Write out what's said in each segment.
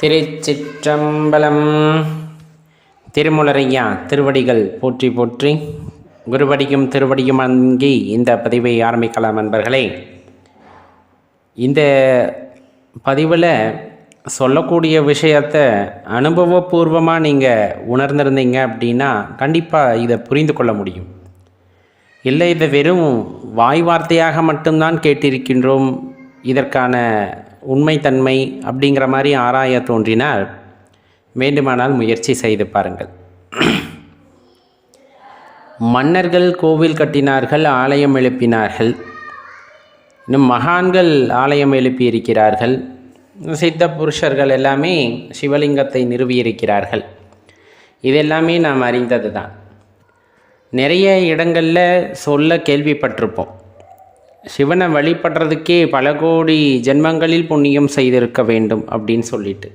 திருச்சிற்றம்பலம். திருமுலரையா திருவடிகள் போற்றி போற்றி. குருவடியும் திருவடியும் அங்கி இந்த பதிவை ஆரம்பிக்கலாம் நண்பர்களே. இந்த பதிவில் சொல்லக்கூடிய விஷயத்த அனுபவபூர்வமாக நீங்கள் உணர்ந்திருந்தீங்க அப்படின்னா கண்டிப்பாக இதை புரிந்து கொள்ள முடியும். இல்லை இதை வெறும் வாய் வார்த்தையாக மட்டும்தான் கேட்டிருக்கின்றோம். இதற்கான உண்மைத்தன்மை அப்படிங்கிற மாதிரி ஆராய தோன்றினால் வேண்டுமானால் முயற்சி செய்து பாருங்கள். மன்னர்கள் கோவில் கட்டினார்கள் ஆலயம் எழுப்பினார்கள். இன்னும் மகான்கள் ஆலயம் எழுப்பியிருக்கிறார்கள். சித்த புருஷர்கள் எல்லாமே சிவலிங்கத்தை நிறுவியிருக்கிறார்கள். இதெல்லாமே நாம் அறிந்தது தான் நிறைய இடங்களில் சொல்ல கேள்விப்பட்டிருப்போம். சிவனை வழிபடுறதுக்கே பல கோடி ஜென்மங்களில் புண்ணியம் செய்திருக்க வேண்டும் அப்படின்னு சொல்லிட்டு.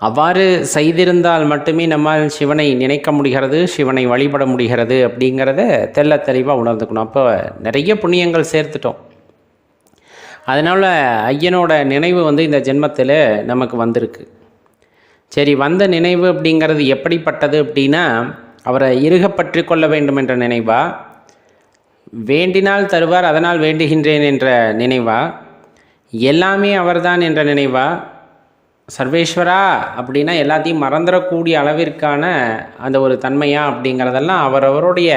அவ்வாறு செய்திருந்தால் மட்டுமே நம்மால் சிவனை நினைக்க முடிகிறது சிவனை வழிபட முடிகிறது அப்படிங்கிறத தெள்ள தெளிவாக உணர்ந்துக்கணும். அப்போ நிறைய புண்ணியங்கள் சேர்த்துட்டோம். அதனால் ஐயனோட நினைவு வந்து இந்த ஜென்மத்தில் நமக்கு வந்திருக்கு. சரி வந்த நினைவு அப்படிங்கிறது எப்படிப்பட்டது அப்படின்னா அவரை இறுக பற்றி கொள்ள வேண்டும் என்ற நினைவா வேண்டினால் தருவார் அதனால் வேண்டுகின்றேன் என்ற நினைவா? எல்லாமே அவர்தான் என்ற நினைவா? சர்வேஸ்வரா அப்படின்னா எல்லாத்தையும் மறந்துடக்கூடிய அளவிற்கான அந்த ஒரு தன்மையா அப்படிங்கிறதெல்லாம் அவரவருடைய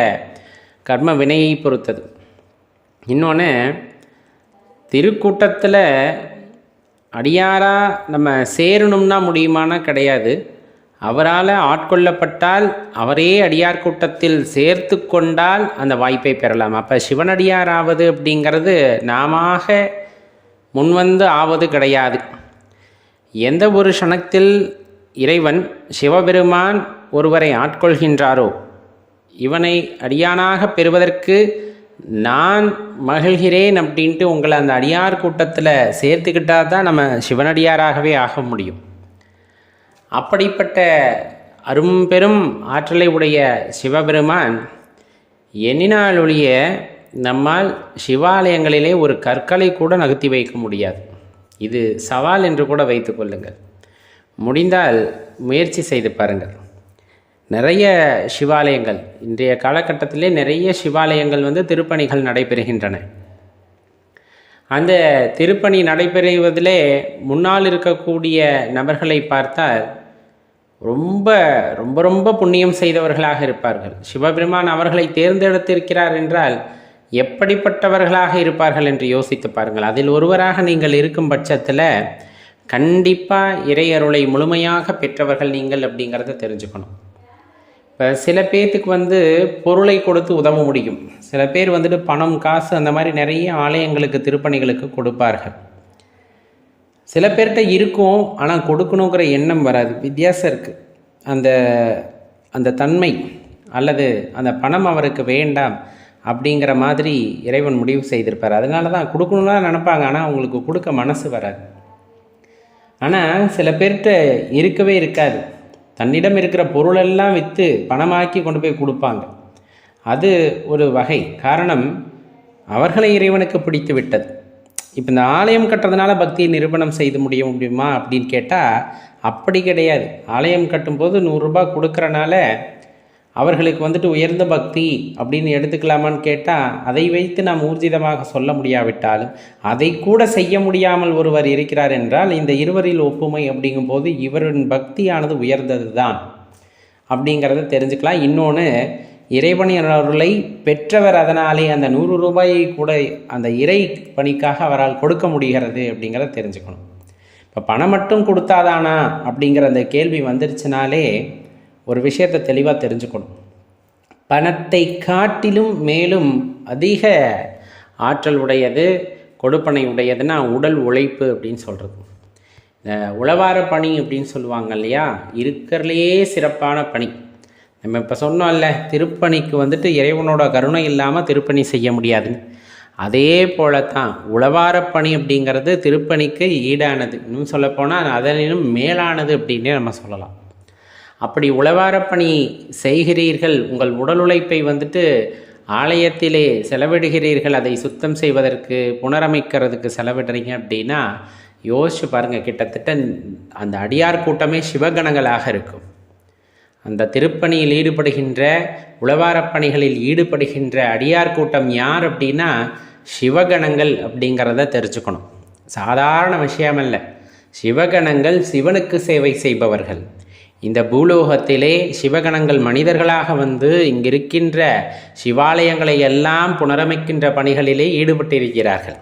கர்ம வினையை பொறுத்தது. இன்னொன்று திருக்கூட்டத்தில் அடியாராக நம்ம சேரணும்னா முடியுமானா கிடையாது. அவரால் ஆட்கொள்ளப்பட்டால் அவரே அடியார் கூட்டத்தில் சேர்த்து கொண்டால் அந்த வாய்ப்பை பெறலாம். அப்போ சிவனடியார் ஆவது அப்படிங்கிறது நாம முன்வந்து ஆவது கிடையாது. எந்த ஒரு க்ஷணத்தில் இறைவன் சிவபெருமான் ஒருவரை ஆட்கொள்கின்றாரோ இவனை அடியானாக பெறுவதற்கு நான் மகிழ்கிறேன் அப்படின்ட்டு உங்களை அந்த அடியார் கூட்டத்தில் சேர்த்துக்கிட்டால் தான் நம்ம சிவனடியாராகவே ஆக முடியும். அப்படிப்பட்ட அரும்பெரும் ஆற்றலை உடைய சிவபெருமான் எண்ணினால் ஒழிய நம்மால் சிவாலயங்களிலே ஒரு கற்களை கூட நகர்த்தி வைக்க முடியாது. இது சவால் என்று கூட வைத்து கொள்ளுங்கள். முடிந்தால் முயற்சி செய்து பாருங்கள். நிறைய சிவாலயங்கள் இன்றைய காலகட்டத்திலே நிறைய சிவாலயங்கள் வந்து திருப்பணிகள் நடைபெறுகின்றன. அந்த திருப்பணி நடைபெறுவதிலே முன்னால் இருக்கக்கூடிய நபர்களை பார்த்தால் ரொம்ப ரொம்ப ரொம்ப புண்ணியம் செய்தவர்களாக இருப்பார்கள். சிவபெருமான் அவர்களை தேர்ந்தெடுத்திருக்கிறார் என்றால் எப்படிப்பட்டவர்களாக இருப்பார்கள் என்று யோசித்து பாருங்கள். அதில் ஒருவராக நீங்கள் இருக்கும் பட்சத்தில் கண்டிப்பாக இறையருளை முழுமையாக பெற்றவர்கள் நீங்கள் அப்படிங்கிறத தெரிஞ்சுக்கணும். இப்போ சில பேர்த்துக்கு வந்து பொருளை கொடுத்து உதவ முடியும். சில பேர் வந்துட்டு பணம் காசு அந்த மாதிரி நிறைய ஆலயங்களுக்கு திருப்பணிகளுக்கு கொடுப்பார்கள். சில பேர்கிட்ட இருக்கும் ஆனால் கொடுக்கணுங்கிற எண்ணம் வராது. வித்தியாசம் இருக்குது அந்த அந்த தன்மை அல்லது அந்த பணம் அவருக்கு வேண்டாம் அப்படிங்கிற மாதிரி இறைவன் முடிவு செய்திருப்பார். அதனால தான் கொடுக்கணும்னா நினப்பாங்க ஆனால் அவங்களுக்கு கொடுக்க மனசு வராது. ஆனால் சில பேர்கிட்ட இருக்கவே இருக்காது. தன்னிடம் இருக்கிற பொருளெல்லாம் விற்று பணமாக்கி கொண்டு போய் கொடுப்பாங்க. அது ஒரு வகை. காரணம் அவர்களை இறைவனுக்கு பிடித்து விட்டது. இப்போ இந்த ஆலயம் கட்டுறதுனால பக்தியை நிரூபணம் செய்து முடிய முடியுமா அப்படின்னு கேட்டால் அப்படி கிடையாது. ஆலயம் கட்டும்போது நூறுரூபா கொடுக்குறனால அவர்களுக்கு வந்துட்டு உயர்ந்த பக்தி அப்படின்னு எடுத்துக்கலாமான்னு கேட்டால் அதை வைத்து நாம் ஊர்ஜிதமாக சொல்ல முடியாவிட்டாலும் அதை கூட செய்ய முடியாமல் ஒருவர் இருக்கிறார் என்றால் இந்த இருவரில் ஒப்புமை அப்படிங்கும்போது இவரின் பக்தியானது உயர்ந்தது தான் அப்படிங்கிறத தெரிஞ்சுக்கலாம். இன்னொன்று இறைவனின் அருளை பெற்றவர் அதனாலே அந்த நூறு ரூபாயை கூட அந்த இறை பணிக்காக அவரால் கொடுக்க முடிகிறது அப்படிங்கிறத தெரிஞ்சுக்கணும். இப்போ பணம் மட்டும் கொடுத்தாதானா அப்படிங்கிற அந்த கேள்வி வந்துருச்சுனாலே ஒரு விஷயத்தை தெளிவாக தெரிஞ்சுக்கணும். பணத்தை காட்டிலும் மேலும் அதிக ஆற்றல் உடையது கொடுப்பனை உடையதுன்னா உடல் உழைப்பு அப்படின்னு சொல்கிறது இந்த உழவார பணி அப்படின்னு சொல்லுவாங்க இல்லையா? இருக்கிறதுலையே சிறப்பான பணி. நம்ம இப்போ சொன்னோம்ல திருப்பணிக்கு வந்துட்டு இறைவனோட கருணை இல்லாமல் திருப்பணி செய்ய முடியாதுன்னு. அதே போல தான் உளவாரப்பணி அப்படிங்கிறது திருப்பணிக்கு ஈடானது. இன்னும் சொல்லப்போனால் அதனும் மேலானது அப்படின்னே நம்ம சொல்லலாம். அப்படி உளவாரப்பணி செய்கிறீர்கள் உங்கள் உடல் உழைப்பை வந்துட்டு ஆலயத்திலே செலவிடுகிறீர்கள் அதை சுத்தம் செய்வதற்கு புனரமைக்கிறதுக்கு செலவிடுறீங்க அப்படின்னா யோசிச்சு பாருங்கள் கிட்டத்தட்ட அந்த அடியார் கூட்டமே சிவகணங்களாக இருக்கும். அந்த திருப்பணியில் ஈடுபடுகின்ற உழவாரப் பணிகளில் ஈடுபடுகின்ற அடியார் கூட்டம் யார் அப்படின்னா சிவகணங்கள் அப்படிங்கிறத தெரிஞ்சுக்கணும். சாதாரண விஷயமல்ல சிவகணங்கள் சிவனுக்கு சேவை செய்பவர்கள். இந்த பூலோகத்திலே சிவகணங்கள் மனிதர்களாக வந்து இங்கிருக்கின்ற சிவாலயங்களை எல்லாம் புனரமைக்கின்ற பணிகளிலே ஈடுபட்டிருக்கிறார்கள்.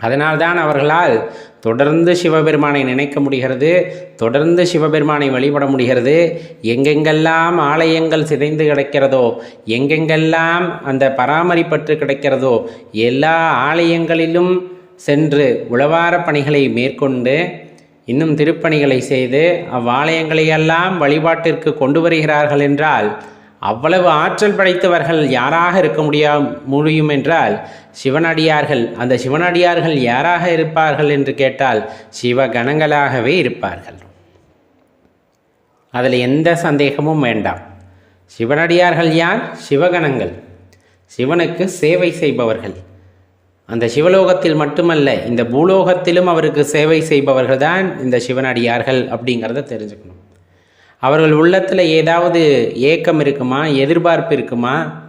அதனால்தான் அவர்களால் தொடர்ந்து சிவபெருமானை நினைக்க முடிகிறது தொடர்ந்து சிவபெருமானை வழிபட முடிகிறது. எங்கெங்கெல்லாம் ஆலயங்கள் சிதைந்து கிடக்கிறதோ எங்கெங்கெல்லாம் அந்த பராமரிப்பற்று கிடக்கிறதோ எல்லா ஆலயங்களிலும் சென்று உழவார பணிகளை மேற்கொண்டு இன்னும் திருப்பணிகளை செய்து அவ்வாலயங்களையெல்லாம் வழிபாட்டிற்கு கொண்டு வருகிறார்கள் என்றால் அவ்வளவு ஆற்றல் படைத்தவர்கள் யாராக இருக்க முடியா முடியும் என்றால் சிவனடியார்கள் அந்த சிவனடியார்கள் யாராக இருப்பார்கள் என்று கேட்டால் சிவகணங்களாகவே இருப்பார்கள். அதில் எந்த சந்தேகமும் வேண்டாம். சிவனடியார்கள் யார்? சிவகணங்கள். சிவனுக்கு சேவை செய்பவர்கள். அந்த சிவலோகத்தில் மட்டுமல்ல இந்த பூலோகத்திலும் அவருக்கு சேவை செய்பவர்கள் தான் இந்த சிவனடியார்கள் அப்படிங்கிறத தெரிஞ்சுக்கணும். அவர்கள் உள்ளத்தில் ஏதாவது ஏக்கம் இருக்குமா? எதிர்பார்ப்பு இருக்குமா?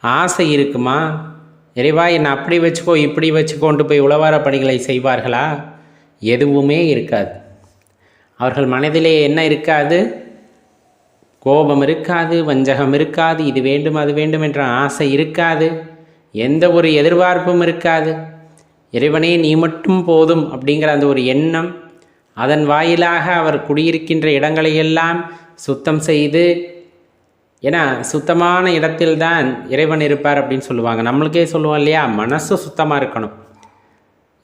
ஆசை இருக்குமா? இறைவா என்னை அப்படி வச்சுக்கோ இப்படி வச்சுக்கொண்டு போய் உளவார பணிகளை செய்வார்களா? எதுவுமே இருக்காது. அவர்கள் மனதிலே என்ன இருக்காது? கோபம் இருக்காது வஞ்சகம் இருக்காது இது வேண்டும் அது வேண்டும் என்ற ஆசை இருக்காது. எந்த ஒரு எதிர்பார்ப்பும் இருக்காது. இறைவனே நீ மட்டும் போதும் அப்படிங்கிற அந்த ஒரு எண்ணம் அதன் வாயிலாக அவர் குடியிருக்கின்ற இடங்களையெல்லாம் சுத்தம் செய்து ஏன்னா சுத்தமான இடத்தில்தான் இறைவன் இருப்பார் அப்படின்னு சொல்லுவாங்க. நம்மளுக்கே சொல்லுவோம் இல்லையா? மனசு சுத்தமாக இருக்கணும்.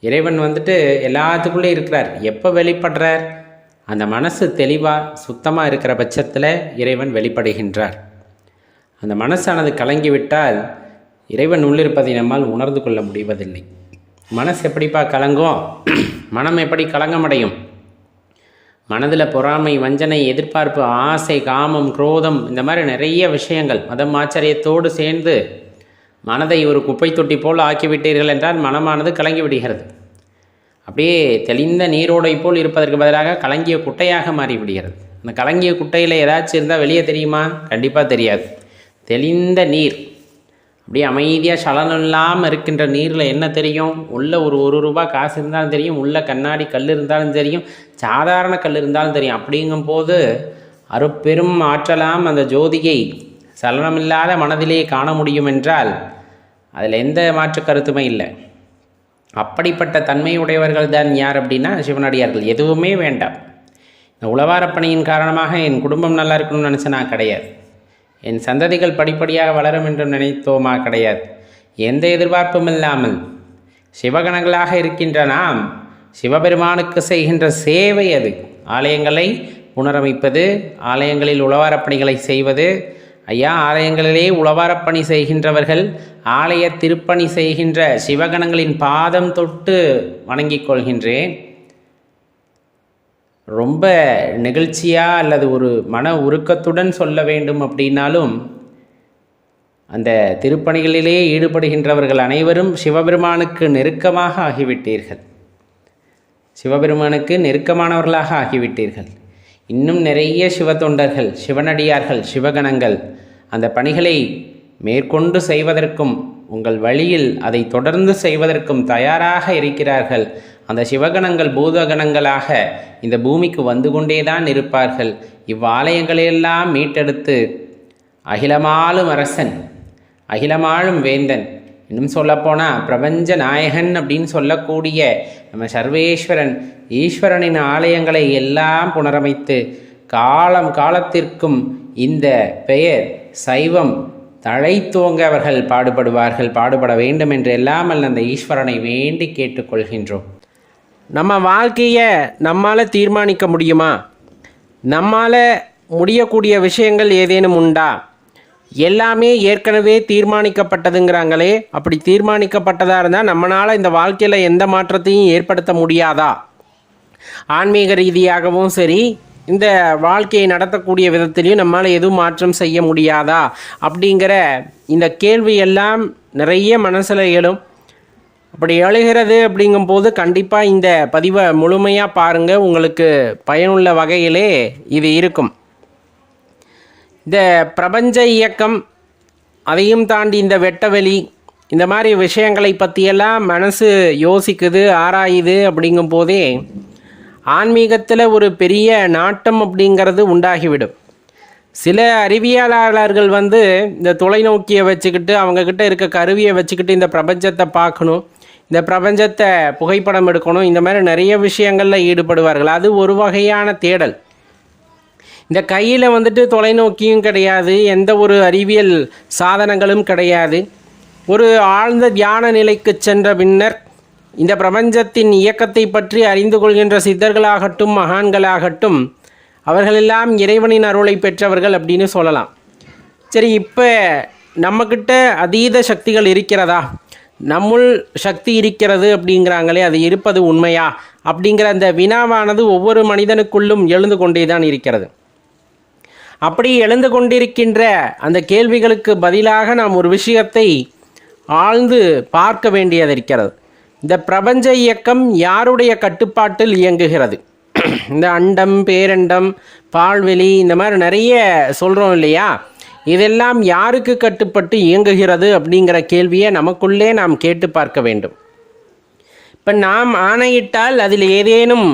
இறைவன் வந்துட்டு எல்லாத்துக்குள்ளே இருக்கிறார். எப்போ வெளிப்படுறார்? அந்த மனசு தெளிவாக சுத்தமாக இருக்கிற பட்சத்தில் இறைவன் வெளிப்படுகின்றார். அந்த மனசானது கலங்கிவிட்டால் இறைவன் உள்ளிருப்பதை நம்மால் உணர்ந்து கொள்ள முடிவதில்லை. மனசு எப்படிப்பா கலங்கும்? மனம் எப்படி கலங்கமடையும்? மனதில் பொறாமை வஞ்சனை எதிர்பார்ப்பு ஆசை காமம் குரோதம் இந்த மாதிரி நிறைய விஷயங்கள் மதம் ஆச்சரியத்தோடு சேர்ந்து மனதை ஒரு குப்பை தொட்டி போல் ஆக்கிவிட்டீர்கள் என்றால் மனமானது கலங்கி விடுகிறது. அப்படியே தெளிந்த நீரோடை போல் இருப்பதற்கு பதிலாக கலங்கிய குட்டையாக மாறிவிடுகிறது அந்த கலங்கிய குட்டையில் ஏதாச்சும் இருந்தால் வெளியே தெரியுமா? கண்டிப்பாக தெரியாது. தெளிந்த நீர் அப்படியே அமைதியாக சலனம் இல்லாமல் இருக்கின்ற நீரில் என்ன தெரியும்? உள்ள ஒரு ஒரு ரூபா காசு இருந்தாலும் தெரியும் உள்ள கண்ணாடி கல் இருந்தாலும் தெரியும் சாதாரண கல் இருந்தாலும் தெரியும். அப்படிங்கும்போது அருப்பெரும் ஆற்றலாம் அந்த ஜோதியை சலனமில்லாத மனதிலேயே காண முடியும் என்றால் அதில் எந்த மாற்று கருத்துமே இல்லை. அப்படிப்பட்ட தன்மையுடையவர்கள் தான் யார் அப்படின்னா சிவனடியார்கள். எதுவுமே வேண்டாம். இந்த உளவாரப்பணியின் காரணமாக என் குடும்பம் நல்லா இருக்கணும்னு நினச்ச நான் கிடையாது. என் சந்ததிகள் படிப்படியாக வளரும் என்று நினைத்தோமா கிடையாது. எந்த எதிர்பார்ப்பும் இல்லாமல் சிவகணங்களாக இருக்கின்ற நாம் சிவபெருமானுக்கு செய்கின்ற சேவை அது. ஆலயங்களை புனரமைப்பது ஆலயங்களில் உளவாரப்பணிகளை செய்வது. ஐயா ஆலயங்களிலே உளவாரப்பணி செய்கின்றவர்கள் ஆலய திருப்பணி செய்கின்ற சிவகணங்களின் பாதம் தொட்டு வணங்கிக் கொள்கின்றேன். ரொம்ப நெகிழ்ச்சியாக அல்லது ஒரு மன உருக்கத்துடன் சொல்ல வேண்டும் அப்படின்னாலும் அந்த திருப்பணிகளிலே ஈடுபடுகின்றவர்கள் அனைவரும் சிவபெருமானுக்கு நெருக்கமாக ஆகிவிட்டீர்கள். சிவபெருமானுக்கு நெருக்கமானவர்களாக ஆகிவிட்டீர்கள். இன்னும் நிறைய சிவ தொண்டர்கள் சிவனடியார்கள் சிவகணங்கள் அந்த பணிகளை மேற்கொண்டு செய்வதற்கும் உங்கள் வழியில் அதை தொடர்ந்து செய்வதற்கும் தயாராக இருக்கிறார்கள். அந்த சிவகணங்கள் பூதகணங்களாக இந்த பூமிக்கு வந்து கொண்டேதான் இருப்பார்கள். இவ்வாலயங்களையெல்லாம் மீட்டெடுத்து அகிலமாளும் அரசன் அகிலமாளும் வேந்தன் இன்னும் சொல்லப்போனால் பிரபஞ்ச நாயகன் அப்படின்னு சொல்லக்கூடிய நம்ம சர்வேஸ்வரன் ஈஸ்வரனின் ஆலயங்களை எல்லாம் புனரமைத்து காலம் காலத்திற்கும் இந்த பெயர் சைவம் தழைத்துவங்க அவர்கள் பாடுபடுவார்கள் பாடுபட வேண்டும் என்று எல்லாம் அல்ல அந்த ஈஸ்வரனை வேண்டி கேட்டுக்கொள்கின்றோம். நம்ம வாழ்க்கையை நம்மால் தீர்மானிக்க முடியுமா? நம்மால் முடியக்கூடிய விஷயங்கள் ஏதேனும் உண்டா? எல்லாமே ஏற்கனவே தீர்மானிக்கப்பட்டதுங்கிறாங்களே அப்படி தீர்மானிக்கப்பட்டதாக இருந்தால் நம்மளால் இந்த வாழ்க்கையில் எந்த மாற்றத்தையும் ஏற்படுத்த முடியாதா? ஆன்மீக ரீதியாகவும் சரி இந்த வாழ்க்கையை நடத்தக்கூடிய விதத்திலையும் நம்மால் எதுவும் மாற்றம் செய்ய முடியாதா? அப்படிங்கிற இந்த கேள்வி எல்லாம் நிறைய மனசில் எழும். அப்படி எழுகிறது அப்படிங்கும்போது கண்டிப்பாக இந்த பதிவை முழுமையாக பாருங்கள் உங்களுக்கு பயனுள்ள வகையிலே இது இருக்கும். இந்த பிரபஞ்ச இயக்கம் அதையும் தாண்டி இந்த வெட்டவெளி இந்த மாதிரி விஷயங்களை பற்றியெல்லாம் மனசு யோசிக்குது ஆராயுது அப்படிங்கும் போதே ஆன்மீகத்தில் ஒரு பெரிய நாட்டம் அப்படிங்கிறது உண்டாகிவிடும். சில அறிவியலாளர்கள் வந்து இந்த தொலைநோக்கியை வச்சுக்கிட்டு அவங்கக்கிட்ட இருக்க கருவியை வச்சுக்கிட்டு இந்த பிரபஞ்சத்தை பார்க்கணும். இந்த பிரபஞ்சத்தை புகைப்படம் எடுக்கணும் இந்த மாதிரி நிறைய விஷயங்களில் ஈடுபடுவார்கள். அது ஒரு வகையான தேடல். இந்த கையில் வந்துட்டு தொலைநோக்கியும் கிடையாது எந்த ஒரு அறிவியல் சாதனங்களும் கிடையாது. ஒரு ஆழ்ந்த தியான நிலைக்கு சென்ற பின்னர் இந்த பிரபஞ்சத்தின் இயக்கத்தை பற்றி அறிந்து கொள்கின்ற சித்தர்களாகட்டும் மகான்களாகட்டும் அவர்களெல்லாம் இறைவனின் அருளை பெற்றவர்கள் அப்படின்னு சொல்லலாம். சரி இப்போ நம்மக்கிட்ட அதீத சக்திகள் இருக்கிறதா? நம்முள் சக்தி இருக்கிறது அப்படிங்கிறாங்களே அது இருப்பது உண்மையா? அப்படிங்கிற அந்த வினாவானது ஒவ்வொரு மனிதனுக்குள்ளும் எழுந்து கொண்டே தான் இருக்கிறது. அப்படி எழுந்து கொண்டிருக்கின்ற அந்த கேள்விகளுக்கு பதிலாக நாம் ஒரு விஷயத்தை ஆழ்ந்து பார்க்க வேண்டியது இருக்கிறது. இந்த பிரபஞ்ச இயக்கம் யாருடைய கட்டுப்பாட்டில் இயங்குகிறது? இந்த அண்டம் பேரண்டம் பால்வெளி இந்த மாதிரி நிறைய சொல்கிறோம் இல்லையா? இதெல்லாம் யாருக்கு கட்டுப்பட்டு இயங்குகிறது அப்படிங்கிற கேள்வியை நமக்குள்ளே நாம் கேட்டு பார்க்க வேண்டும். இப்போ நாம் ஆணையிட்டால் அதில் ஏதேனும்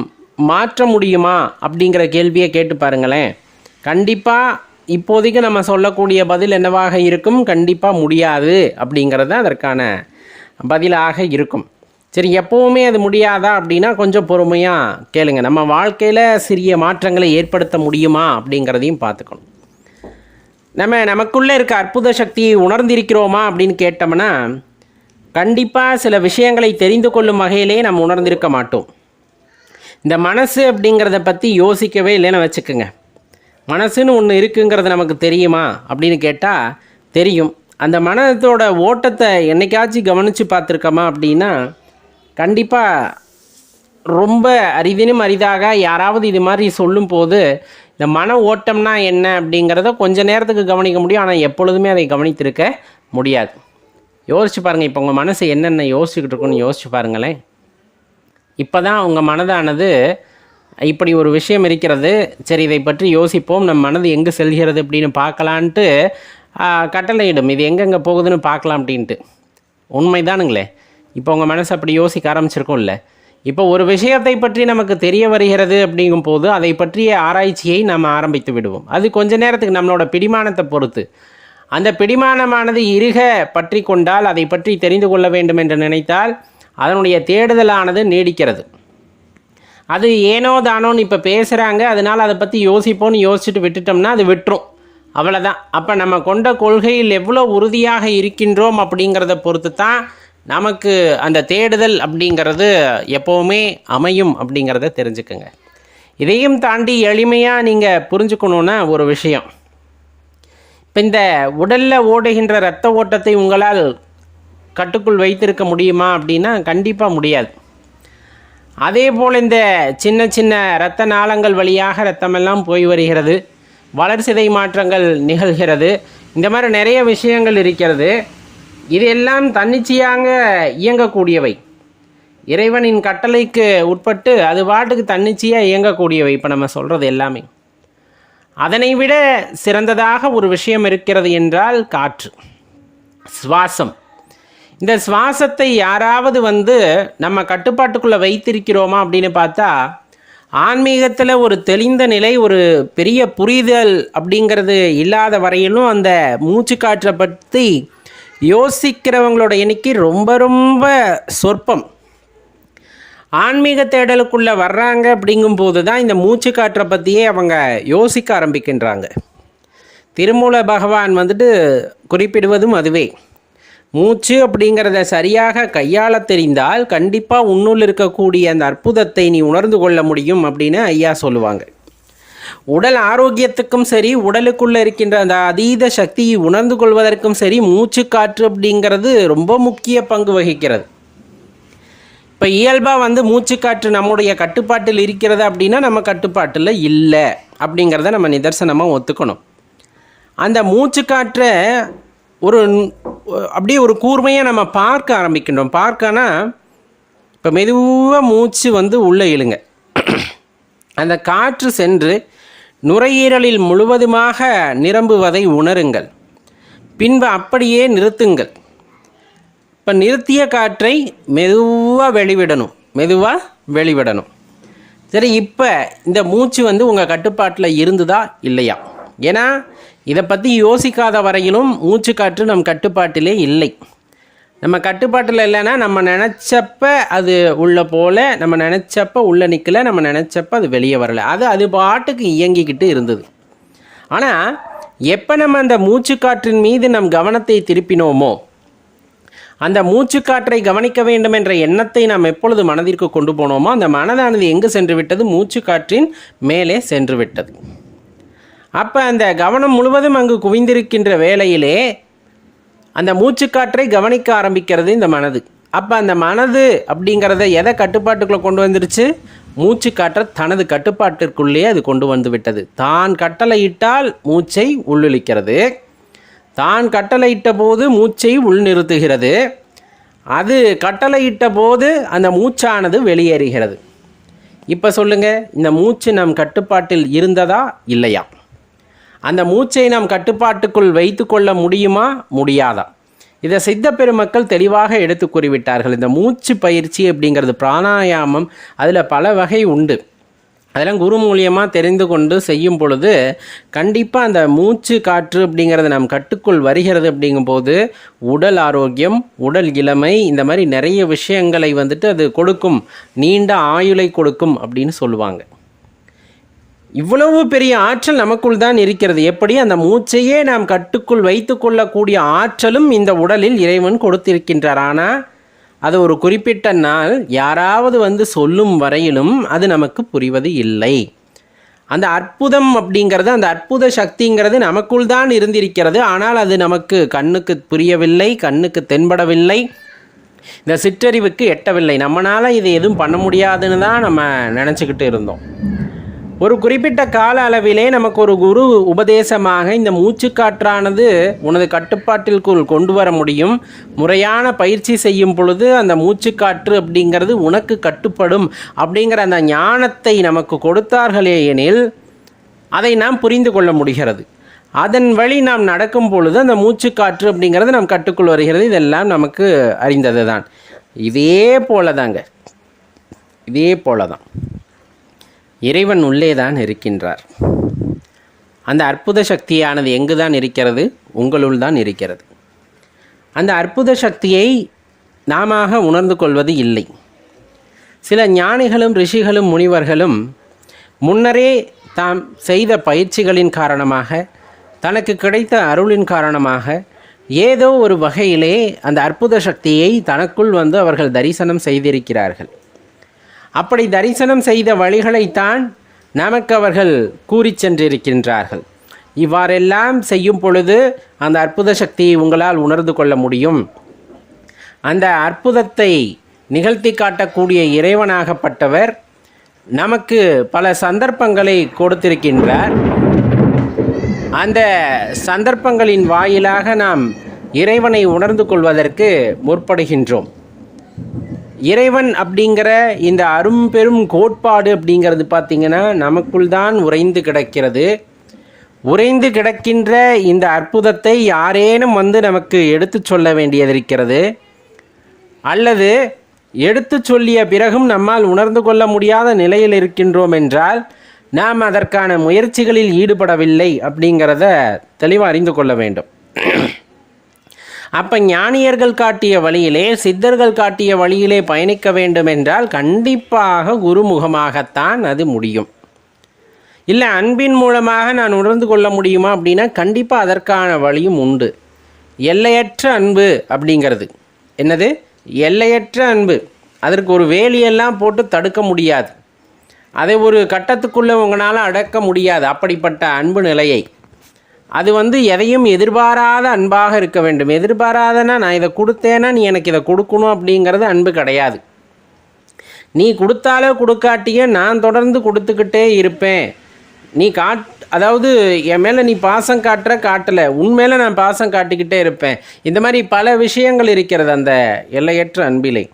மாற்ற முடியுமா அப்படிங்கிற கேள்வியை கேட்டு பாருங்களேன். கண்டிப்பாக இப்போதைக்கு நம்ம சொல்லக்கூடிய பதில் என்னவாக இருக்கும்? கண்டிப்பாக முடியாது அப்படிங்கிறது தான் அதற்கான பதிலாக இருக்கும். சரி எப்போவுமே அது முடியாதா அப்படின்னா கொஞ்சம் பொறுமையாக கேளுங்க. நம்ம வாழ்க்கையில் சிறிய மாற்றங்களை ஏற்படுத்த முடியுமா அப்படிங்கிறதையும் பார்த்துக்கணும். நம்ம நமக்குள்ளே இருக்க அற்புத சக்தியை உணர்ந்திருக்கிறோமா அப்படின்னு கேட்டோம்னா கண்டிப்பாக சில விஷயங்களை தெரிந்து கொள்ளும் வகையிலே நம்ம உணர்ந்திருக்க மாட்டோம். இந்த மனசு அப்படிங்கிறத பற்றி யோசிக்கவே இல்லைன்னு வச்சுக்கோங்க. மனசுன்னு ஒன்று இருக்குங்கிறது நமக்கு தெரியுமா அப்படின்னு கேட்டால் தெரியும். அந்த மனத்தோட ஓட்டத்தை என்னைக்காச்சும் கவனித்து பார்த்துருக்கோமா அப்படின்னா கண்டிப்பாக ரொம்ப அரிதினும் அரிதாக யாராவது இது மாதிரி சொல்லும்போது இந்த மன ஓட்டம்னா என்ன அப்படிங்கிறத கொஞ்ச நேரத்துக்கு கவனிக்க முடியும். ஆனால் எப்பொழுதுமே அதை கவனித்திருக்க முடியாது. யோசிச்சு பாருங்கள் இப்போ உங்கள் மனசு என்னென்ன யோசிச்சுக்கிட்டு இருக்குன்னு யோசிச்சு பாருங்களேன். இப்போ தான் உங்கள் மனதானது இப்படி ஒரு விஷயம் இருக்கிறது. சரி இதை பற்றி யோசிப்போம். நம் மனது எங்கே செல்கிறது அப்படின்னு பார்க்கலான்ட்டு கட்டளையிடும். இது எங்கெங்கே போகுதுன்னு பார்க்கலாம் அப்படின்ட்டு. உண்மைதானுங்களே. இப்போ உங்கள் மனசு அப்படி யோசிக்க ஆரம்பிச்சிருக்கோம்ல. இப்போ ஒரு விஷயத்தை பற்றி நமக்கு தெரிய வருகிறது அப்படிங்கும் போது அதை பற்றிய ஆராய்ச்சியை நாம் ஆரம்பித்து விடுவோம். அது கொஞ்ச நேரத்துக்கு நம்மளோட பிடிமானத்தை பொறுத்து. அந்த பிடிமானமானது இருக பற்றி கொண்டால் அதை பற்றி தெரிந்து கொள்ள வேண்டும் என்று நினைத்தால் அதனுடைய தேடுதலானது நீடிக்கிறது. அது ஏனோ தானோன்னு இப்போ பேசுகிறாங்க அதனால் அதை பற்றி யோசிப்போன்னு யோசிச்சுட்டு விட்டுட்டோம்னா அது விட்டுரும். அவ்வளோதான் அப்போ நம்ம கொண்ட கொள்கையில் எவ்வளோ உறுதியாக இருக்கின்றோம் அப்படிங்கிறத பொறுத்து தான் நமக்கு அந்த தேடுதல் அப்படிங்கிறது எப்போவுமே அமையும் அப்படிங்கிறத தெரிஞ்சுக்கோங்க. இதையும் தாண்டி எளிமையாக நீங்கள் புரிஞ்சுக்கணுன்னா ஒரு விஷயம். இப்போ இந்த உடலில் ஓடுகின்ற இரத்த ஓட்டத்தை உங்களால் கட்டுக்குள் வைத்திருக்க முடியுமா அப்படின்னா கண்டிப்பாக முடியாது. அதே போல் இந்த சின்ன சின்ன இரத்த நாளங்கள் வழியாக ரத்தமெல்லாம் போய் வருகிறது. வளர்சிதை மாற்றங்கள் நிகழ்கிறது. இந்த மாதிரி நிறைய விஷயங்கள் இருக்கிறது. இது எல்லாம் தன்னிச்சையாக இயங்கக்கூடியவை. இறைவனின் கட்டளைக்கு உட்பட்டு அது பாட்டுக்கு தன்னிச்சையாக இயங்கக்கூடியவை இப்போ நம்ம சொல்கிறது எல்லாமே. அதனை விட சிறந்ததாக ஒரு விஷயம் இருக்கிறது என்றால் காற்று சுவாசம். இந்த சுவாசத்தை யாராவது வந்து நம்ம கட்டுப்பாட்டுக்குள்ளே வைத்திருக்கிறோமா அப்படின்னு பார்த்தா ஆன்மீகத்தில் ஒரு தெளிந்த நிலை ஒரு பெரிய புரிதல் அப்படிங்கிறது இல்லாத வரையிலும் அந்த மூச்சு காற்றை பற்றி யோசிக்கிறவங்களோட எண்ணிக்கை ரொம்ப ரொம்ப சொற்பம். ஆன்மீக தேடலுக்குள்ளே வர்றாங்க அப்படிங்கும்போது தான் இந்த மூச்சு காற்றை பற்றியே அவங்க யோசிக்க ஆரம்பிக்கின்றாங்க. திருமூல பகவான் வந்துட்டு குறிப்பிடுவதும் அதுவே. மூச்சு அப்படிங்கிறத சரியாக கையாள தெரிந்தால் கண்டிப்பாக உன்னுள் இருக்கக்கூடிய அந்த அற்புதத்தை நீ உணர்ந்து கொள்ள முடியும் அப்படின்னு ஐயா சொல்லுவாங்க. உடல் ஆரோக்கியத்துக்கும் சரி உடலுக்குள்ளே இருக்கின்ற அந்த அதீத சக்தியை உணர்ந்து கொள்வதற்கும் சரி மூச்சு காற்று அப்படிங்கிறது ரொம்ப முக்கிய பங்கு வகிக்கிறது. இப்போ இயல்பாக வந்து மூச்சுக்காற்று நம்முடைய கட்டுப்பாட்டில் இருக்கிறது அப்படின்னா நம்ம கட்டுப்பாட்டில் இல்லை அப்படிங்கிறத நம்ம நிதர்சனமாக ஒத்துக்கணும். அந்த மூச்சுக்காற்றை ஒரு அப்படியே ஒரு கூர்மையாக நம்ம பார்க்க ஆரம்பிக்கின்றோம். பார்க்கனா இப்போ மெதுவாக மூச்சு வந்து உள்ளே இழுங்க. அந்த காற்று சென்று நுரையீரலில் முழுவதுமாக நிரம்புவதை உணருங்கள். பின்பு அப்படியே நிறுத்துங்கள். இப்போ நிறுத்திய காற்றை மெதுவாக வெளிவிடணும். மெதுவாக வெளிவிடணும். சரி இப்போ இந்த மூச்சு வந்து உங்கள் கட்டுப்பாட்டில் இருந்துதா இல்லையா? ஏன்னா இதை பற்றி யோசிக்காத வரையிலும் மூச்சு காற்று நம் கட்டுப்பாட்டிலே இல்லை. நம்ம கட்டுப்பாட்டில் இல்லைன்னா நம்ம நினச்சப்ப அது உள்ள போல நம்ம நினச்சப்ப உள்ளே நிற்கலை நம்ம நினச்சப்ப அது வெளியே வரலை. அது அது பாட்டுக்கு இயங்கிக்கிட்டு இருந்தது. ஆனால் எப்போ நம்ம அந்த மூச்சுக்காற்றின் மீது நம் கவனத்தை திருப்பினோமோ அந்த மூச்சுக்காற்றை கவனிக்க வேண்டும் என்ற எண்ணத்தை நாம் எப்பொழுது மனதிற்கு கொண்டு போனோமோ அந்த மனதானது எங்கு சென்று விட்டது? மூச்சுக்காற்றின் மேலே சென்று விட்டது. அப்போ அந்த கவனம் முழுவதும் அங்கு குவிந்திருக்கின்ற வேளையிலே அந்த மூச்சுக்காற்றை கவனிக்க ஆரம்பிக்கிறது இந்த மனது. அப்போ அந்த மனது அப்படிங்கிறத எதை கட்டுப்பாட்டுக்குள்ளே கொண்டு வந்துருச்சு? மூச்சுக்காற்றை தனது கட்டுப்பாட்டிற்குள்ளேயே அது கொண்டு வந்து விட்டது. தான் கட்டளையிட்டால் மூச்சை உள்ளிழிக்கிறது. தான் கட்டளையிட்ட போது மூச்சை உள்நிறுத்துகிறது. அது கட்டளையிட்ட போது அந்த மூச்சானது வெளியேறுகிறது. இப்போ சொல்லுங்கள் இந்த மூச்சு நம் கட்டுப்பாட்டில் இருந்ததா இல்லையா? அந்த மூச்சை நாம் கட்டுப்பாட்டுக்குள் வைத்து கொள்ள முடியுமா? முடியாதா. இதை சித்த பெருமக்கள் தெளிவாக எடுத்து கூறிவிட்டார்கள். இந்த மூச்சு பயிற்சி அப்படிங்கிறது பிராணாயாமம். அதில் பல வகை உண்டு. அதெல்லாம் குரு மூலியமாக தெரிந்து கொண்டு செய்யும் பொழுது கண்டிப்பாக அந்த மூச்சு காற்று அப்படிங்கிறது நம் கட்டுக்குள் வருகிறது அப்படிங்கும்போது உடல் ஆரோக்கியம் உடல் இளமை இந்த மாதிரி நிறைய விஷயங்களை வந்துட்டு அது கொடுக்கும். நீண்ட ஆயுளை கொடுக்கும் அப்படின்னு சொல்லுவாங்க. இவ்வளவு பெரிய ஆற்றல் நமக்குள் தான் இருக்கிறது. எப்படி? அந்த மூச்சையே நாம் கட்டுக்குள் வைத்து கொள்ளக்கூடிய ஆற்றலும் இந்த உடலில் இறைவன் கொடுத்திருக்கின்றார். ஆனால் அது ஒரு குறிப்பிட்ட நாள் யாராவது வந்து சொல்லும் வரையிலும் அது நமக்கு புரிவது இல்லை. அந்த அற்புதம் அப்படிங்கிறது அந்த அற்புத சக்திங்கிறது நமக்குள் தான் இருந்திருக்கிறது. ஆனால் அது நமக்கு கண்ணுக்கு புரியவில்லை கண்ணுக்கு தென்படவில்லை. இந்த சிற்றறிவுக்கு எட்டவில்லை. நம்மளால் இது எதுவும் பண்ண முடியாதுன்னு தான் நம்ம நினச்சிக்கிட்டு இருந்தோம். ஒரு குறிப்பிட்ட கால அளவிலே நமக்கு ஒரு குரு உபதேசமாக இந்த மூச்சுக்காற்றானது உனது கட்டுப்பாட்டிற்குள் கொண்டு வர முடியும். முறையான பயிற்சி செய்யும் பொழுது அந்த மூச்சுக்காற்று அப்படிங்கிறது உனக்கு கட்டுப்படும் அப்படிங்கிற அந்த ஞானத்தை நமக்கு கொடுத்தார்களே எனில் அதை நாம் புரிந்து கொள்ள முடிகிறது. அதன் வழி நாம் நடக்கும் பொழுது அந்த மூச்சுக்காற்று அப்படிங்கிறது நம் கட்டுக்குள் வருகிறது. இதெல்லாம் நமக்கு அறிந்தது தான் இதே போல தாங்க இதே போல தான் இறைவன் உள்ளேதான் இருக்கின்றார். அந்த அற்புத சக்தியானது எங்கு தான் இருக்கிறது? உங்களுள் தான் இருக்கிறது. அந்த அற்புத சக்தியை நாம உணர்ந்து கொள்வது இல்லை. சில ஞானிகளும் ரிஷிகளும் முனிவர்களும் முன்னரே தாம் செய்த பயிற்சிகளின் காரணமாக தனக்கு கிடைத்த அருளின் காரணமாக ஏதோ ஒரு வகையிலே அந்த அற்புத சக்தியை தனக்குள் வந்து அவர்கள் தரிசனம் செய்திருக்கிறார்கள். அப்படி தரிசனம் செய்த வழிகளைத்தான் நமக்கு அவர்கள் கூறி சென்றிருக்கின்றார்கள். இவ்வாறெல்லாம் செய்யும் பொழுது அந்த அற்புத சக்தியை உங்களால் உணர்ந்து கொள்ள முடியும். அந்த அற்புதத்தை நிகழ்த்தி காட்டக்கூடிய இறைவனாகப்பட்டவர் நமக்கு பல சந்தர்ப்பங்களை கொடுத்திருக்கின்றார். அந்த சந்தர்ப்பங்களின் வாயிலாக நாம் இறைவனை உணர்ந்து கொள்வதற்கு முற்படுகின்றோம். இறைவன் அப்படிங்கிற இந்த அரும்பெரும் கோட்பாடு அப்படிங்கிறது பார்த்திங்கன்னா நமக்குள் தான் உறைந்து கிடக்கிறது. உறைந்து கிடக்கின்ற இந்த அற்புதத்தை யாரேனும் வந்து நமக்கு எடுத்து சொல்ல வேண்டியதிருக்கிறது அல்லது எடுத்து சொல்லிய பிறகும் நம்மால் உணர்ந்து கொள்ள முடியாத நிலையில் இருக்கின்றோம் என்றால் நாம் அதற்கான முயற்சிகளில் ஈடுபடவில்லை அப்படிங்கிறத தெளிவாக அறிந்து கொள்ள வேண்டும். அப்போ ஞானியர்கள் காட்டிய வழியிலே சித்தர்கள் காட்டிய வழியிலே பயணிக்க வேண்டும் என்றால் கண்டிப்பாக குருமுகமாகத்தான் அது முடியும். இல்லை அன்பின் மூலமாக நான் உணர்ந்து கொள்ள முடியுமா அப்படின்னா கண்டிப்பாக அதற்கான வழியும் உண்டு. எல்லையற்ற அன்பு அப்படிங்கிறது. என்னது? எல்லையற்ற அன்பு. அதற்கு ஒரு வேலியெல்லாம் போட்டு தடுக்க முடியாது. அதை ஒரு கட்டத்துக்குள்ளே உங்களால் அடக்க முடியாது அப்படிப்பட்ட அன்பு நிலையை. அது வந்து எதையும் எதிர்பாராத அன்பாக இருக்க வேண்டும். எதிர்பாராதனா நான் இதை கொடுத்தேன்னா நீ எனக்கு இதை கொடுக்கணும் அப்படிங்கிறது அன்பு கிடையாது. நீ கொடுத்தாலோ கொடுக்காட்டியோ நான் தொடர்ந்து கொடுத்துக்கிட்டே இருப்பேன். நீ காட் அதாவது என் மேலே நீ பாசம் காட்டுற காட்டலை. உன் மேலே நான் பாசம் காட்டிக்கிட்டே இருப்பேன். இந்த மாதிரி பல விஷயங்கள் இருக்கிறது அந்த எல்லையற்ற அன்பிலே.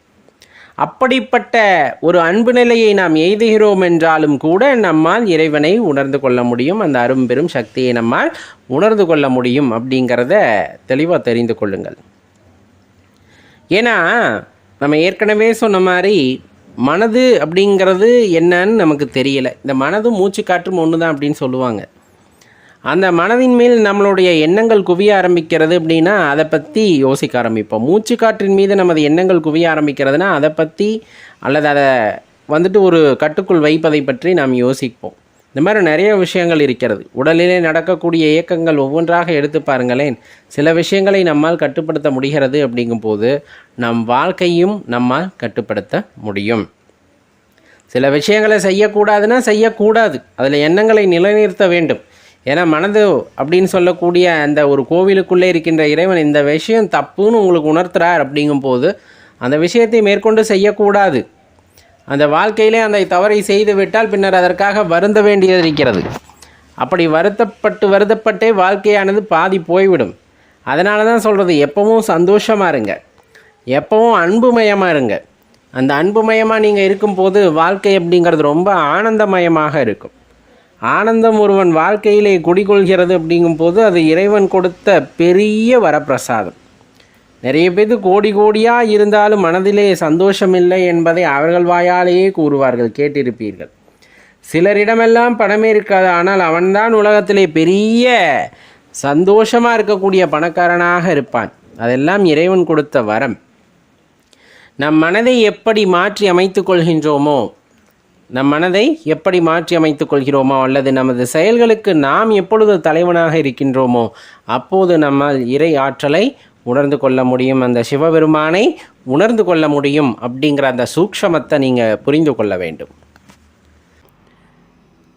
அப்படிப்பட்ட ஒரு அன்பு நிலையை நாம் எய்துகிறோம் என்றாலும் கூட நம்மால் இறைவனை உணர்ந்து கொள்ள முடியும். அந்த அரும்பெரும் சக்தியை நம்மால் உணர்ந்து கொள்ள முடியும் அப்படிங்கிறத தெளிவாக தெரிந்து கொள்ளுங்கள். ஏன்னா நம்ம ஏற்கனவே சொன்ன மாதிரி மனது அப்படிங்கிறது என்னன்னு நமக்கு தெரியலை. இந்த மனதும் மூச்சு காற்றும் ஒன்று தான் அப்படின்னு சொல்லுவாங்க. அந்த மனதின் மேல் நம்மளுடைய எண்ணங்கள் குவிய ஆரம்பிக்கிறது அப்படின்னா அதை பற்றி யோசிக்க ஆரம்பிப்போம். மூச்சு காற்றின் மீது நமது எண்ணங்கள் குவிய ஆரம்பிக்கிறதுனா அதை பற்றி அல்லது அதை வந்துட்டு ஒரு கட்டுக்குள் வைப்பதை பற்றி நாம் யோசிப்போம். இந்த மாதிரி நிறைய விஷயங்கள் இருக்கிறது. உடலிலே நடக்கக்கூடிய இயக்கங்கள் ஒவ்வொன்றாக எடுத்து பாருங்களேன். சில விஷயங்களை நம்மால் கட்டுப்படுத்த முடிகிறது அப்படிங்கும்போது நம் வாழ்க்கையும் நம்மால் கட்டுப்படுத்த முடியும். சில விஷயங்களை செய்யக்கூடாதுன்னா செய்யக்கூடாது. அதில் எண்ணங்களை நிலைநிறுத்த வேண்டும். ஏன்னா மனது அப்படின்னு சொல்லக்கூடிய அந்த ஒரு கோவிலுக்குள்ளே இருக்கின்ற இறைவன் இந்த விஷயம் தப்புன்னு உங்களுக்கு உணர்த்துறார் அப்படிங்கும்போது அந்த விஷயத்தை மேற்கொண்டு செய்யக்கூடாது. அந்த வாழ்க்கையிலே அந்த தவறை செய்து விட்டால் பின்னர் அதற்காக வருந்த வேண்டியது இருக்கிறது. அப்படி வருத்தப்பட்டு வருத்தப்பட்டே வாழ்க்கையானது பாதி போய்விடும். அதனால தான் சொல்கிறது எப்பவும் சந்தோஷமாக இருங்க. எப்பவும் அன்புமயமாக இருங்க. அந்த அன்புமயமாக நீங்கள் இருக்கும்போது வாழ்க்கை அப்படிங்கிறது ரொம்ப ஆனந்தமயமாக இருக்கும். ஆனந்தம் ஒருவன் வாழ்க்கையிலே குடிகொள்கிறது அப்படிங்கும்போது அது இறைவன் கொடுத்த பெரிய வரப்பிரசாதம். நிறைய பேர் கோடி கோடியாக இருந்தாலும் மனதிலே சந்தோஷம் இல்லை என்பதை அவர்கள் வாயாலேயே கூறுவார்கள் கேட்டிருப்பீர்கள். சிலரிடமெல்லாம் பணமே இருக்காது ஆனால் அவன்தான் உலகத்திலே பெரிய சந்தோஷமாக இருக்கக்கூடிய பணக்காரனாக இருப்பான். அதெல்லாம் இறைவன் கொடுத்த வரம். நம் மனதை எப்படி மாற்றி அமைத்து கொள்கின்றோமோ நம் மனதை எப்படி மாற்றி அமைத்துக் கொள்கிறோமோ அல்லது நமது செயல்களுக்கு நாம் எப்பொழுது தலைவனாக இருக்கின்றோமோ அப்போது நம்மால் இறை ஆற்றலை உணர்ந்து கொள்ள முடியும் அந்த சிவபெருமானை உணர்ந்து கொள்ள முடியும் அப்படிங்கிற அந்த சூக்ஷமத்தை நீங்கள் புரிந்து கொள்ள வேண்டும்.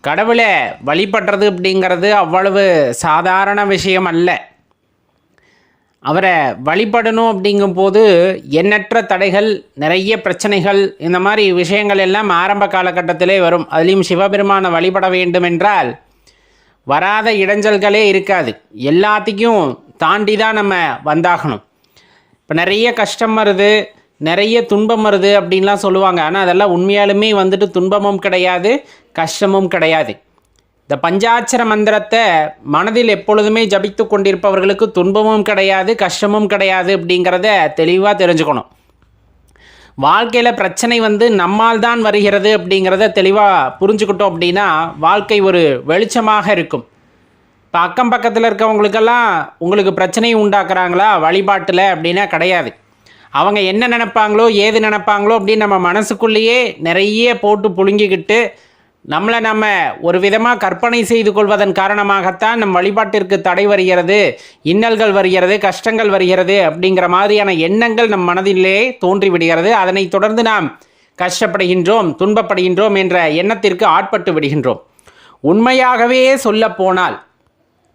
கடவுளை வழிபடுறது அப்படிங்கிறது அவ்வளவு சாதாரண விஷயம் அல்ல. அவரை வழிபடணும் அப்படிங்கும்போது எண்ணற்ற தடைகள் நிறைய பிரச்சனைகள் இந்த மாதிரி விஷயங்கள் எல்லாம் ஆரம்ப காலகட்டத்திலே வரும். அதுலேயும் சிவபெருமானை வழிபட வேண்டும் என்றால் வராத இடைஞ்சல்களே இருக்காது. எல்லாத்தையும் தாண்டி தான் நம்ம வந்தாகணும். இப்போ நிறைய கஷ்டம் வருது நிறைய துன்பம் வருது அப்படின்லாம் சொல்லுவாங்க. ஆனால் அதெல்லாம் உண்மையாலுமே வந்துட்டு துன்பமும் கிடையாது கஷ்டமும் கிடையாது. இந்த பஞ்சாட்சர மந்திரத்தை மனதில் எப்பொழுதுமே ஜபித்து கொண்டிருப்பவர்களுக்கு துன்பமும் கிடையாது கஷ்டமும் கிடையாது அப்படிங்கிறத தெளிவாக தெரிஞ்சுக்கணும். வாழ்க்கையில் பிரச்சனை வந்து நம்மால் தான் வருகிறது அப்படிங்கிறத தெளிவாக புரிஞ்சுக்கிட்டோம் அப்படின்னா வாழ்க்கை ஒரு வெளிச்சமாக இருக்கும். இப்போ அக்கம் பக்கத்தில் இருக்கவங்களுக்கெல்லாம் உங்களுக்கு பிரச்சனையை உண்டாக்குறாங்களா? வழிபாட்டில் அப்படின்னா கிடையாது. அவங்க என்ன நினைப்பாங்களோ ஏது நினைப்பாங்களோ அப்படின்னு நம்ம மனசுக்குள்ளேயே நிறைய போட்டு புழுங்கிக்கிட்டு நம்மளை நம்ம ஒரு விதமாக கற்பனை செய்து கொள்வதன் காரணமாகத்தான் நம் வழிபாட்டிற்கு தடை வருகிறது இன்னல்கள் வருகிறது கஷ்டங்கள் வருகிறது அப்படிங்கிற மாதிரியான எண்ணங்கள் நம் மனதிலே தோன்றிவிடுகிறது அதனை தொடர்ந்து நாம் கஷ்டப்படுகின்றோம் துன்பப்படுகின்றோம் என்ற எண்ணத்திற்கு ஆட்பட்டு விடுகின்றோம். உண்மையாகவே சொல்லப்போனால்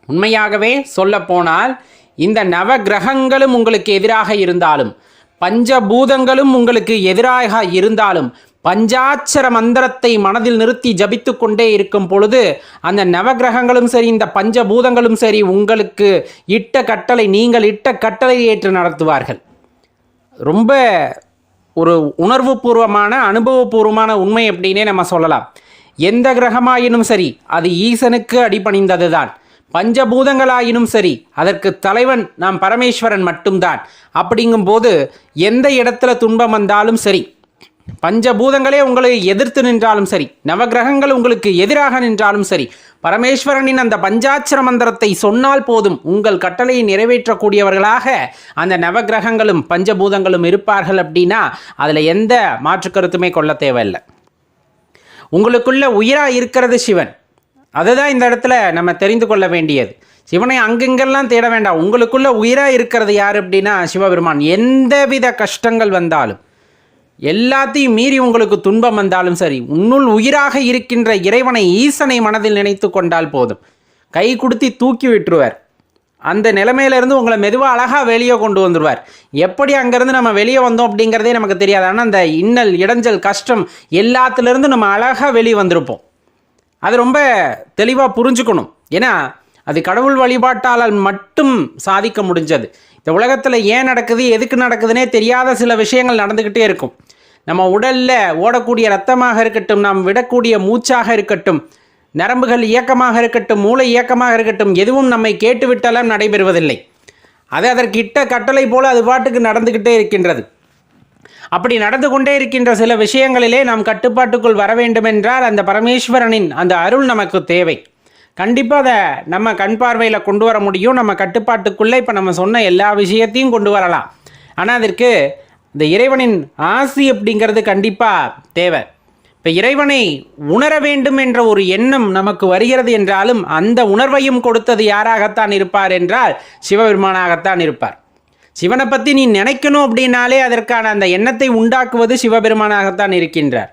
உண்மையாகவே சொல்லப்போனால் இந்த நவ கிரகங்களும் உங்களுக்கு எதிராக இருந்தாலும் பஞ்சபூதங்களும் உங்களுக்கு எதிராக இருந்தாலும் பஞ்சாட்சர மந்திரத்தை மனதில் நிறுத்தி ஜபித்து கொண்டே இருக்கும் பொழுது அந்த நவகிரகங்களும் சரி இந்த பஞ்சபூதங்களும் சரி உங்களுக்கு இட்ட கட்டளை நீங்கள் இட்ட கட்டளை ஏற்று நடத்துவார்கள். ரொம்ப ஒரு உணர்வுபூர்வமான அனுபவபூர்வமான உண்மை அப்படின்னே நம்ம சொல்லலாம். எந்த கிரகமாயினும் சரி அது ஈசனுக்கு அடிபணிந்தது தான் பஞ்சபூதங்களாயினும் சரி அதற்கு தலைவன் நாம் பரமேஸ்வரன் மட்டும்தான். அப்படிங்கும்போது எந்த இடத்துல துன்பம் வந்தாலும் சரி பஞ்சபூதங்களே உங்களை எதிர்த்து நின்றாலும் சரி நவகிரகங்கள் உங்களுக்கு எதிராக நின்றாலும் சரி பரமேஸ்வரனின் அந்த பஞ்சாட்சர மந்திரத்தை சொன்னால் போதும் உங்கள் கட்டளையை நிறைவேற்றக்கூடியவர்களாக அந்த நவகிரகங்களும் பஞ்சபூதங்களும் இருப்பார்கள் அப்படின்னா அதில் எந்த மாற்று கருத்துமே கொள்ள தேவையில்லை. உங்களுக்குள்ள உயிராக இருக்கிறது சிவன். அதுதான் இந்த இடத்துல நம்ம தெரிந்து கொள்ள வேண்டியது. சிவனை அங்கெங்கெல்லாம் தேட வேண்டாம். உங்களுக்குள்ள உயிராக இருக்கிறது யார் அப்படின்னா சிவபெருமான். எந்தவித கஷ்டங்கள் வந்தாலும். எல்லாத்தையும் மீறி உங்களுக்கு துன்பம் வந்தாலும் சரி உன்னுள் உயிராக இருக்கின்ற இறைவனை ஈசனை மனதில் நினைத்து கொண்டால் போதும். கை கொடுத்தி தூக்கி விட்டுருவார். அந்த நிலைமையிலேருந்து உங்களை மெதுவாக அழகாக வெளியே கொண்டு வந்துடுவார் எப்படி அங்கேருந்து நம்ம வெளியே வந்தோம் அப்படிங்கிறதே நமக்கு தெரியாது. ஆனால் அந்த இன்னல் இடைஞ்சல் கஷ்டம் எல்லாத்துலேருந்து நம்ம அழகாக வெளியே வந்திருப்போம். அது ரொம்ப தெளிவாக புரிஞ்சுக்கணும். ஏன்னா அது கடவுள் வழிபாட்டால் மட்டும் சாதிக்க முடிஞ்சது. இந்த உலகத்தில் ஏன் நடக்குது எதுக்கு நடக்குதுன்னே தெரியாத சில விஷயங்கள் நடந்துக்கிட்டே இருக்கும். நம்ம உடலில் ஓடக்கூடிய ரத்தமாக இருக்கட்டும் நாம் விடக்கூடிய மூச்சாக இருக்கட்டும் நரம்புகள் இயக்கமாக இருக்கட்டும் மூளை இயக்கமாக இருக்கட்டும் எதுவும் நம்மை கேட்டுவிட்டாலும் நடைபெறுவதில்லை. அது அதற்கிட்ட கட்டளை போல அது பாட்டுக்கு நடந்துக்கிட்டே இருக்கின்றது. அப்படி நடந்து கொண்டே இருக்கின்ற சில விஷயங்களிலே நாம் கட்டுப்பாட்டுக்குள் வர வேண்டுமென்றால் அந்த பரமேஸ்வரனின் அந்த அருள் நமக்கு தேவை. கண்டிப்பாக அதை நம்ம கண் பார்வையில் கொண்டு வர முடியும். நம்ம கட்டுப்பாட்டுக்குள்ளே இப்போ நம்ம சொன்ன எல்லா விஷயத்தையும் கொண்டு வரலாம். ஆனால் அதற்கு இந்த இறைவனின் ஆசி அப்படிங்கிறது கண்டிப்பாக தேவை. இப்போ இறைவனை உணர வேண்டும் என்ற ஒரு எண்ணம் நமக்கு வருகிறது என்றாலும் அந்த உணர்வையும் கொடுத்தது யாராகத்தான் இருப்பார் என்றால் சிவபெருமானாகத்தான் இருப்பார். சிவனை பற்றி நீ நினைக்கணும் அப்படின்னாலே அதற்கான அந்த எண்ணத்தை உண்டாக்குவது சிவபெருமானாகத்தான் இருக்கின்றார்.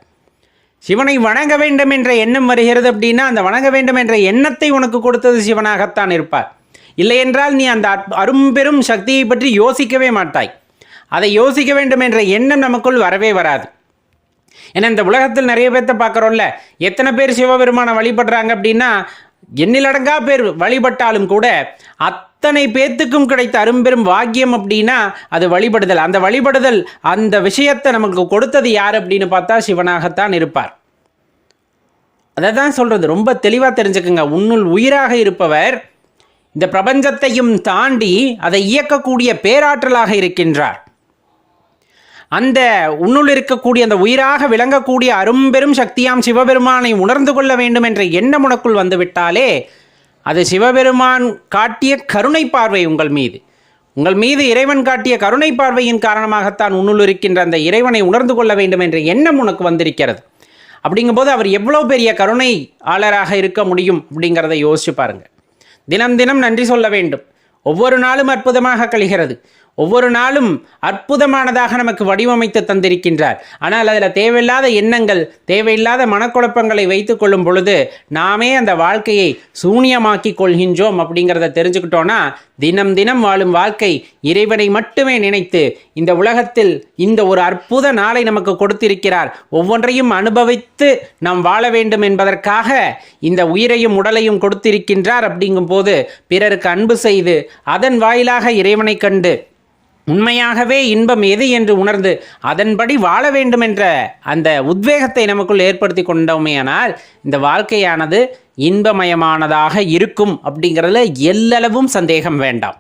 சிவனை வணங்க வேண்டும் என்ற எண்ணம் வருகிறது அப்படின்னா அந்த வணங்க வேண்டும் என்ற எண்ணத்தை உனக்கு கொடுத்தது சிவனாகத்தான் இருப்பார். இல்லையென்றால் நீ அந்த அரும்பெரும் சக்தியை பற்றி யோசிக்கவே மாட்டாய். அதை யோசிக்க வேண்டும் என்ற எண்ணம் நமக்குள் வரவே வராது. ஏன்னா இந்த உலகத்தில் நிறைய பேர்த்த பார்க்குறோம்ல எத்தனை பேர் சிவபெருமானை வழிபடுறாங்க அப்படின்னா எண்ணிலடங்கா பேர் வழிபட்டாலும் கூட அத்தனை பேத்துக்கும் கிடைத்த அரும்பெரும் வாக்கியம் அப்படின்னா அது வழிபடுதல். அந்த வழிபடுதல் அந்த விஷயத்தை நமக்கு கொடுத்தது யார் அப்படின்னு பார்த்தா சிவனாகத்தான் இருப்பார். அதை தான் சொல்கிறது ரொம்ப தெளிவாக தெரிஞ்சுக்குங்க. உன்னுள் உயிராக இருப்பவர் இந்த பிரபஞ்சத்தையும் தாண்டி அதை இயக்கக்கூடிய பேராற்றலாக இருக்கின்றார். அந்த உன்னுள் இருக்கக்கூடிய அந்த உயிராக விளங்கக்கூடிய அரும்பெரும் சக்தியாம் சிவபெருமானை உணர்ந்து கொள்ள வேண்டும் என்ற எண்ணம் உனக்குள் வந்துவிட்டாலே அது சிவபெருமான் காட்டிய கருணை பார்வை உங்கள் மீது. உங்கள் மீது இறைவன் காட்டிய கருணை பார்வையின் காரணமாகத்தான் உன்னுள் இருக்கின்ற அந்த இறைவனை உணர்ந்து கொள்ள வேண்டும் என்ற எண்ணம் உனக்கு வந்திருக்கிறது. அப்படிங்கும்போது அவர் எவ்வளோ பெரிய கருணை ஆளராக இருக்க முடியும் அப்படிங்கிறத யோசிச்சு பாருங்க. தினம் தினம் நன்றி சொல்ல வேண்டும். ஒவ்வொரு நாளும் அற்புதமாக கழிகிறது. ஒவ்வொரு நாளும் அற்புதமானதாக நமக்கு வடிவமைத்து தந்திருக்கின்றார். ஆனால் அதில் தேவையில்லாத எண்ணங்கள் தேவையில்லாத மனக்குழப்பங்களை வைத்து கொள்ளும் பொழுது நாமே அந்த வாழ்க்கையை சூனியமாக்கி கொள்கின்றோம் அப்படிங்கிறத தெரிஞ்சுக்கிட்டோன்னா தினம் தினம் வாழும் வாழ்க்கை இறைவனை மட்டுமே நினைத்து இந்த உலகத்தில் இந்த ஒரு அற்புத நாளை நமக்கு கொடுத்திருக்கிறார். ஒவ்வொன்றையும் அனுபவித்து நாம் வாழ வேண்டும் என்பதற்காக இந்த உயிரையும் உடலையும் கொடுத்திருக்கின்றார் அப்படிங்கும்போது பிறருக்கு அன்பு செய்து அதன் வாயிலாக இறைவனை கண்டு உண்மையாகவே இன்பம் எது என்று உணர்ந்து அதன்படி வாழ வேண்டும் என்ற அந்த உத்வேகத்தை நமக்குள் ஏற்படுத்தி கொண்டோமேயானால் இந்த வாழ்க்கையானது இன்பமயமானதாக இருக்கும் அப்படிங்கிறதுல எல்லளவும் சந்தேகம் வேண்டாம்.